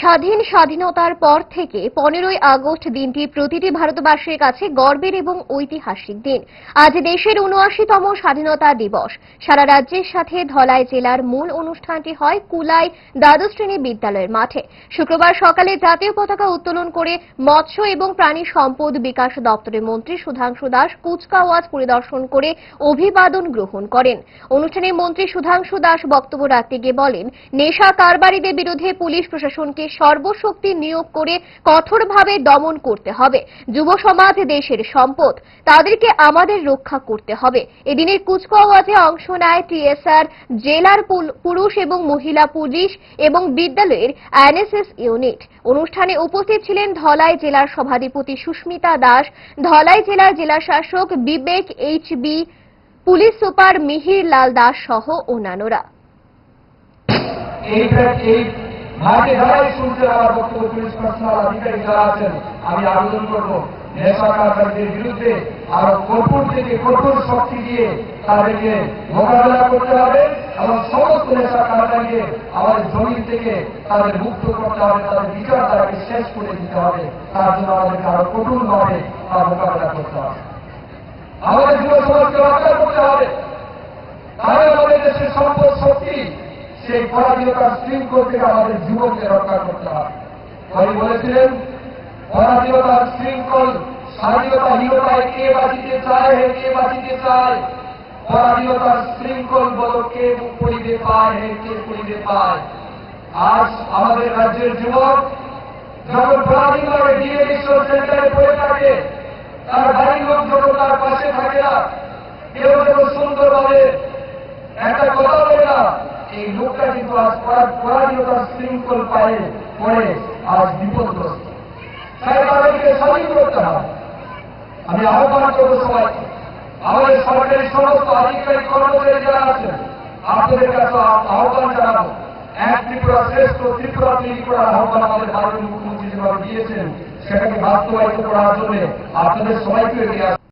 স্বাধীন স্বাধীনতার পর থেকে পনেরোই আগস্ট দিনটি প্রতিটি ভারতবাসীর কাছে গর্বের এবং ঐতিহাসিক দিন। আজ দেশের উনআশিতম স্বাধীনতা দিবস। সারা রাজ্যের সাথে ধলাই জেলার মূল অনুষ্ঠানটি হয় কুলাই দ্বাদশ শ্রেণি বিদ্যালয়ের মাঠে। শুক্রবার সকালে জাতীয় পতাকা উত্তোলন করে মৎস্য এবং প্রাণী সম্পদ বিকাশ দপ্তরের মন্ত্রী সুধাংশু দাস কুচকাওয়াজ পরিদর্শন করে অভিবাদন গ্রহণ করেন। অনুষ্ঠানে মন্ত্রী সুধাংশু দাস বক্তব্য রাখতে গিয়ে বলেন, নেশা কারবারিদের বিরুদ্ধে পুলিশ প্রশাসনকে সর্বশক্তি নিয়োগ করে কঠোরভাবে দমন করতে হবে। যুব সমাজ দেশের সম্পদ, তাদেরকে আমাদের রক্ষা করতে হবে। এদিনের কুচকাওয়াজে অংশ নেয় টিএসআর জেলার পুরুষ এবং মহিলা পুলিশ এবং বিদ্যালয়ের এনএসএস ইউনিট। অনুষ্ঠানে উপস্থিত ছিলেন ধলাই জেলার সভাধিপতি সুস্মিতা দাস, ধলাই জেলার জেলা শাসক Bibek H B, police super Mihir Lal Das সহ অন্যান্যরা। শুনছেন আমার বক্তব্য পুলিশ আধিকারিক যারা আছেন, আমি আবেদন করব। বিরুদ্ধে আরও থেকে শক্তি দিয়ে তাদেরকে মোকাবেলা করতে হবে এবং সমস্ত নেশা জমিন থেকে তাদের মুক্ত করতে হবে, তাদের বিচার তাদেরকে শেষ করে দিতে হবে। তার জন্য আমাদেরকে আরও কঠোরভাবে তার মোকাবেলা করতে হবে। আমাদের যুব সমাজকে রক্ষা করতে হবে তাহলে আমাদের দেশের সম্পদ শক্তি সেই পরাধীনতার শৃঙ্খল থেকে আমাদের যুবককে রক্ষা করতে হবে। কবি বলেছিলেন পরাধীনতার শৃঙ্খল, স্বাধীনতাহীনতায় কে বাঁচিতে চায়, হে কে বাঁচিতে চায়? পরাধীনতার শৃঙ্খল বল কে পড়িতে পায়, হে কে পড়িতে পায়? আজ আমাদের রাজ্যের যুবক যখন পরাধীনভাবে ডিএ বিশ্ব সেন্টারে পড়ে থাকে, তার বাড়ির লোক যখন তার পাশে থাকে না, কেউ যখন সুন্দরভাবে এই লোকটা কিন্তু আজ পরা- পরাধীনতার শৃঙ্খল পায়ে পড়ে আজ বিপদগ্রস্ত। স্বাধীন করতে হবে। আমি আহ্বান করব সবাইকে। আমাদের সরকারি সমস্ত আধিকারিক কর্মচারী যারা আছেন, আপনাদের কাছে আহ্বান জানাব। এক ত্রিপুরা শ্রেষ্ঠ ত্রিপুরা তৈরি করার আহ্বান আমাদের ভারতীয় মুখ্যমন্ত্রী যেভাবে দিয়েছেন, সেটাকে বাস্তবায়িত করার জন্য আপনাদের সবাইকে এগিয়ে